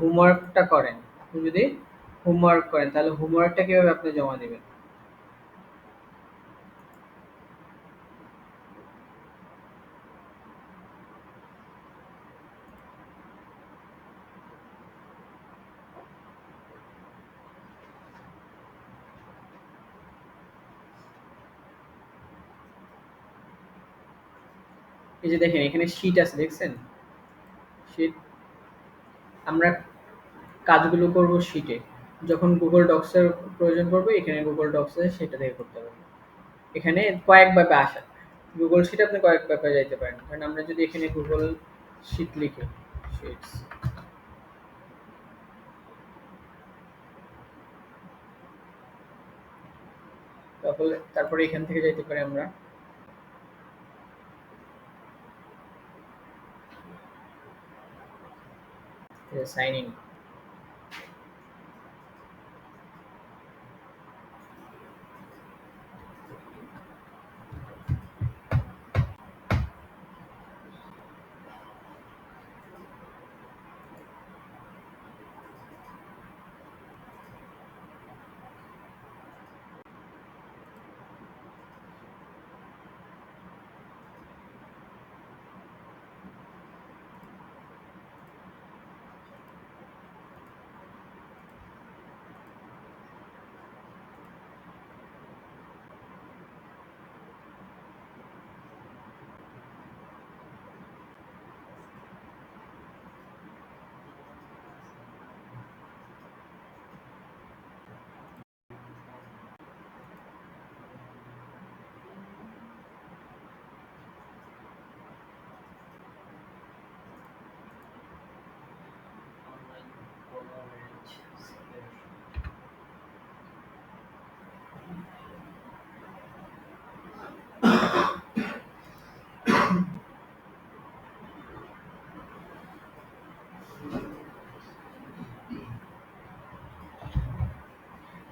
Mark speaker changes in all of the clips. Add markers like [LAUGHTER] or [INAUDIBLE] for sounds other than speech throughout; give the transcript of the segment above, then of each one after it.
Speaker 1: হোমওয়ার্কটা করেন। আপনি যদি হোমওয়ার্ক করেন, তাহলে হোমওয়ার্কটা কীভাবে আপনি জমা দিবেন? এই যে দেখেন, এখানে শীট আছে, দেখছেন? শীট আমরা কাজগুলো করব শীটে যখন গুগল ডক্সের প্রয়োজন পড়বে, এখানে গুগল ডক্সে সেটা থেকে করতে পারবেন এখানে কয়েক কয়েকভাবে আসা। গুগল শিট আপনি কয়েক কয়েকভাবে যাইতে পারেন। কারণ আমরা যদি এখানে গুগল শিট লিখি শিটস তারপরে তারপরে এখান থেকে যাইতে পারি আমরা। signing.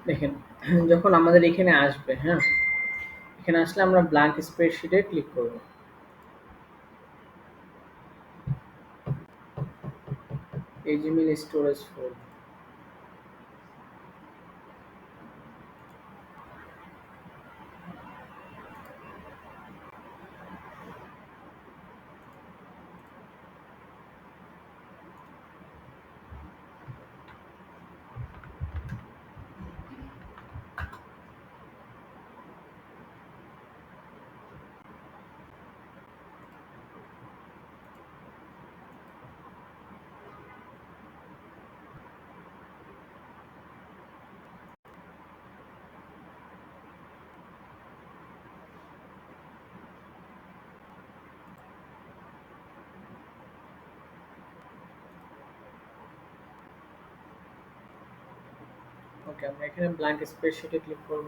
Speaker 1: দেখেন, [CLEARS THROAT] যখন আমাদের এখানে আসবে হ্যাঁ এখানে আসলে আমরা ব্ল্যাঙ্ক স্প্রেডশিটে ক্লিক করব। এই জিমেল স্টোরেজ ফোল্ড ওকে আমরা এখানে ব্ল্যাঙ্ক স্প্রেডশিটে ক্লিক করব।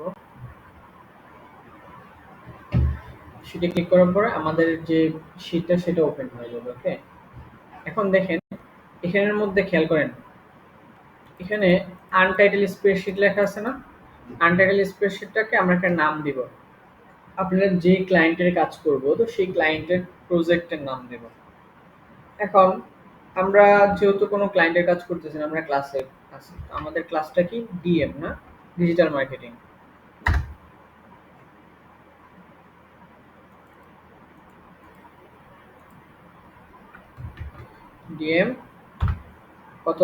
Speaker 1: শিটে ক্লিক করার পরে আমাদের যে শিটটা সেটা ওপেন হয়ে যাবে ওকে এখন দেখেন, এখানের মধ্যে খেয়াল করেন, এখানে আনটাইটেল স্প্রেডশিট লেখা আছে না? আনটাইটেল স্প্রেডশিটটাকে আমরা একটা নাম দিব। আপনারা যে ক্লায়েন্টের কাজ করব, তো সেই ক্লায়েন্টের প্রজেক্টের নাম দেব। এখন, আমরা যেহেতু কোনো ক্লায়েন্টের কাজ করতেছি না, আমরা ক্লাসে আছি। আমাদের ক্লাসটা কি? ডিএম না? ডিজিটাল মার্কেটিং ডিএম কত?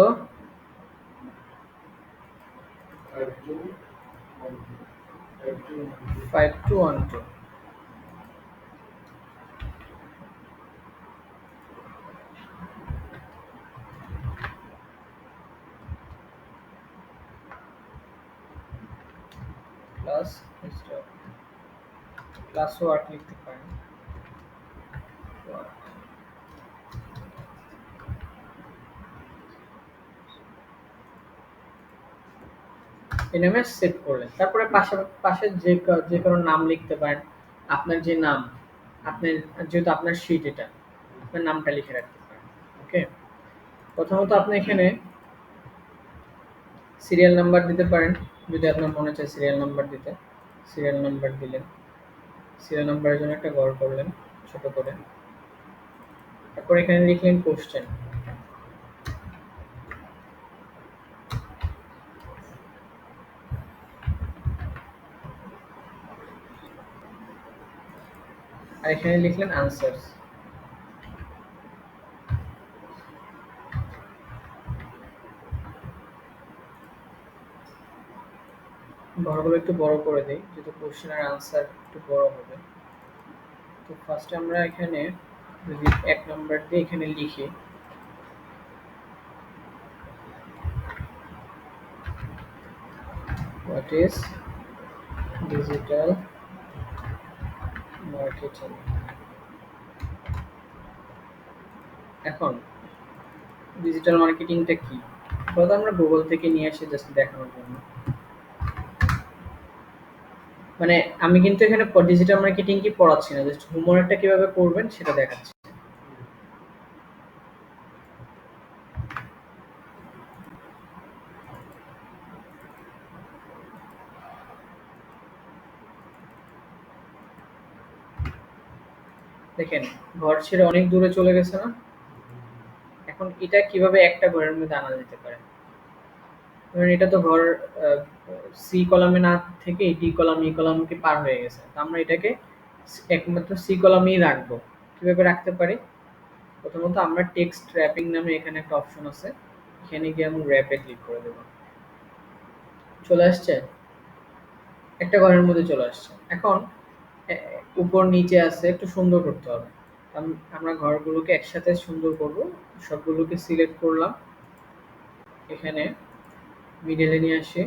Speaker 1: Five two one two plus class work লিখতে পারেন এই নামে সেভ করলেন। তারপরে পাশে পাশে যে যে কোনো নাম লিখতে পারেন। আপনার যে নাম, আপনার, যেহেতু আপনার শিট এটা, আপনার নামটা লিখে রাখতে পারেন। ওকে প্রথমত আপনি এখানে সিরিয়াল নাম্বার দিতে পারেন। যদি আপনার মনে চায় সিরিয়াল নাম্বার দিতে সিরিয়াল নাম্বার দিলেন। সিরিয়াল নাম্বারের জন্য একটা গড় করলেন, ছোট করে। তারপর এখানে লিখলেন কোশ্চেন আর এখানে লিখলেন আনসার্স ঘরগুলো একটু বড় করে দেই, যেহেতু কোশ্চেন আর আনসার একটু বড় হবে। তো ফার্স্টে আমরা এখানে যদি এক নাম্বার দিয়ে এখানে লিখি, what is digital marketing? এখন ডিজিটাল মার্কেটিংটা কি? আমরা গুগল থেকে নিয়ে আসি জাস্ট দেখানোর জন্য। মানে আমি কিন্তু এখানে ডিজিটাল মার্কেটিং কি পড়াচ্ছি না জাস্ট হোমওয়ার্কটা কীভাবে করবেন সেটা দেখাচ্ছি। দেখেন, ঘর ছেড়ে অনেক দূরে চলে গেছে না? এখন এটা কীভাবে একটা ঘরের মধ্যে আনা যেতে পারে? ধরেন এটা তো ঘর সি কলামে না থেকে ডি কলাম ই কলামকে পার হয়ে গেছে। তো আমরা এটাকে একমাত্র সি কলামেই রাখব। কীভাবে রাখতে পারি? প্রথমত আমরা টেক্সট র্যাপিং নামে এখানে একটা অপশন আছে। এখানে গিয়ে আমি র্যাপে ক্লিক করে দেবো। চলে আসছে? একটা ঘরের মধ্যে চলে আসছে। এখন উপর নিচে আছে একটু সুন্দর করতে হবে। আমরা ঘরগুলোকে একসাথে সুন্দর করব। সবগুলোকে সিলেক্ট করলাম। এখানে মিডলে নিয়ে আসি।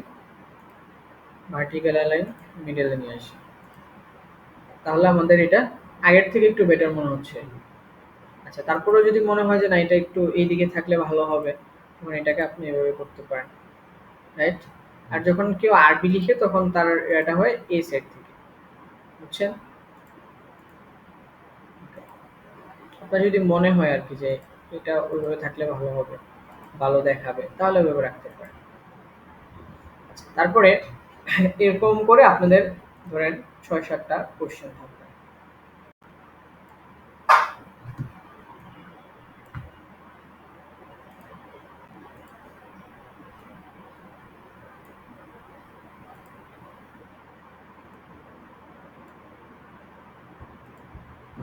Speaker 1: ভার্টিক্যাল অ্যালাইন মিডলে নিয়ে আসি। তাহলে আমাদের এটা আগের থেকে একটু বেটার মনে হচ্ছে। আচ্ছা তারপরেও যদি মনে হয় যে না, এটা একটু এই দিকে থাকলে ভালো হবে, তখন এটাকে আপনি এভাবে করতে পারেন। রাইট আর যখন কেউ আরবি লিখে, তখন তার এটা হয় এ সেট থেকে। বুঝছেন? আপনার যদি মনে হয় আর কি যে এটা ওইভাবে থাকলে ভালো হবে, ভালো দেখাবে, তাহলে ওইভাবে রাখতে পারেন। তারপরে এরকম করে আপনাদের ধরেন ছয় সাতটা কোশ্চেন থাকবে।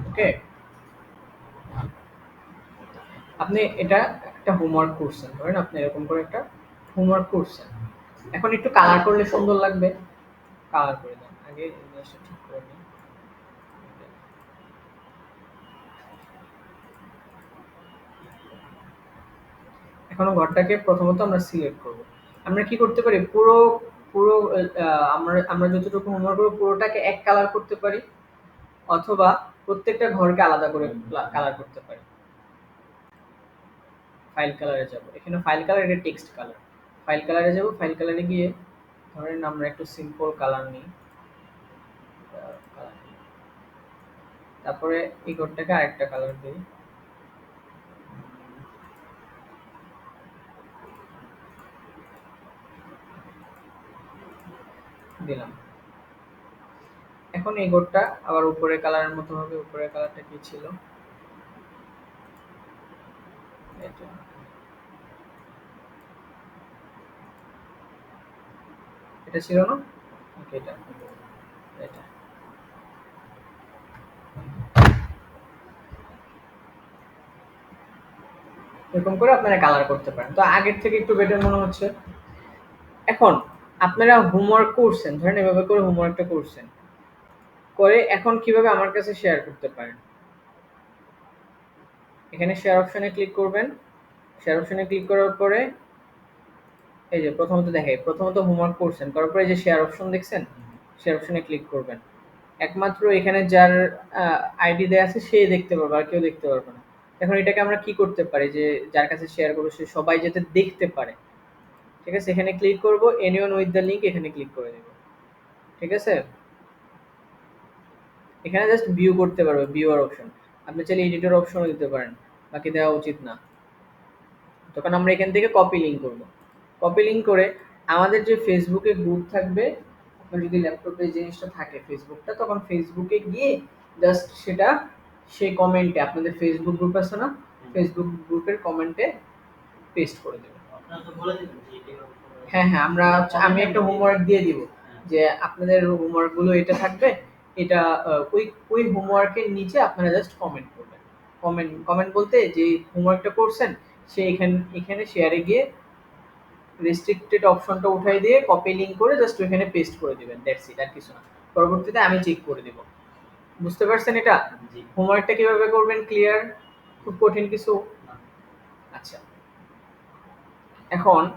Speaker 1: ওকে আপনি এটা একটা হোমওয়ার্ক করছেন, ধরেন আপনি এরকম করে একটা হোমওয়ার্ক করছেন। এখন একটু কালার করলে সুন্দর লাগবে। কালার করে দেন আগে জিনিসটা ঠিক করে নিই। এখনও ঘরটাকে প্রথমত আমরা সিলেক্ট করব। আমরা কি করতে পারি? পুরো পুরো আমরা আমরা যতটুকু হোমওয়ার্ক করব, পুরোটাকে এক কালার করতে পারি। অথবা প্রত্যেকটা ঘরকে আলাদা করে কালার করতে পারি। ফাইল কালারে যাব। এখানে ফাইল কালার এটা টেক্সট কালার ফাইল কালারে যাব, ফাইল কালারে গিয়ে ধরেন আমরা একটু সিম্পল কালার নিই। তারপরে এই ঘরটাকে আরেকটা কালার দিই। দিলাম। এখন এই ঘরটা আবার উপরে কালারের মতো হবে উপরের কালারটা কি ছিল? এটা এটা ছিল না? ওকে এটা। এটা। এরকম করে আপনারা কালার করতে পারেন। তো আগের থেকে একটু বেটার মনে হচ্ছে। এখন, আপনারা হোমওয়ার্ক করছেন, ধরেন এভাবে করে হোমওয়ার্কটা করছেন। করে এখন কীভাবে আমার কাছে শেয়ার করতে পারেন? এখানে শেয়ার অপশনে ক্লিক করবেন। শেয়ার অপশনে ক্লিক করার পরে এই যে প্রথমত দেখে প্রথমত হোমওয়ার্ক করছেন, করার পরে যে শেয়ার অপশন দেখছেন শেয়ার অপশনে ক্লিক করবেন। একমাত্র এখানে যার আইডি দেওয়া আছে, সে দেখতে পারবে, আর কেউ দেখতে পারবে না। এখন এটাকে আমরা কি করতে পারি? যে যার কাছে শেয়ার করব, সে সবাই যাতে দেখতে পারে। ঠিক আছে, এখানে ক্লিক করব এনিওয়ান উইথ দ্য লিঙ্ক এখানে ক্লিক করে দেবো। ঠিক আছে? এখানে জাস্ট ভিউ করতে পারবে ভিউয়ার অপশন আপনি চাইলে এডিটর অপশনও দিতে পারেন, বাকি দেওয়া উচিত না। তখন আমরা এখান থেকে কপি লিঙ্ক করব। কপি লিঙ্ক করে আমাদের যে ফেসবুকে গ্রুপ থাকবে আপনার যদি ল্যাপটপে জিনিসটা থাকে ফেসবুকটা তখন ফেসবুকে গিয়ে জাস্ট সেটা সেই কমেন্টে আপনাদের ফেসবুক গ্রুপ আছে না? ফেসবুক গ্রুপের কমেন্টে পেস্ট করে দেবেন হ্যাঁ হ্যাঁ আমরা আমি একটা হোমওয়ার্ক দিয়ে দিব যে আপনাদের হোমওয়ার্কগুলো এটা থাকবে এটা ওই ওই হোমওয়ার্কের নিচে আপনারা জাস্ট কমেন্ট করবেন। কমেন্ট কমেন্ট বলতে যে হোমওয়ার্কটা করছেন সে এখানে এখানে শেয়ারে গিয়ে রেস্ট্রিক্টেড অপশনটা উঠাই দিয়ে কপি লিঙ্ক করে জাস্ট ওইখানে পেস্ট করে দেবেন দ্যাটস ইট আর কিছু না। পরবর্তীতে আমি চেক করে দেব। বুঝতে পারছেন এটা?
Speaker 2: জি।
Speaker 1: হোমওয়ার্কটা কীভাবে করবেন? ক্লিয়ার খুব কঠিন কিছু। আচ্ছা। এখন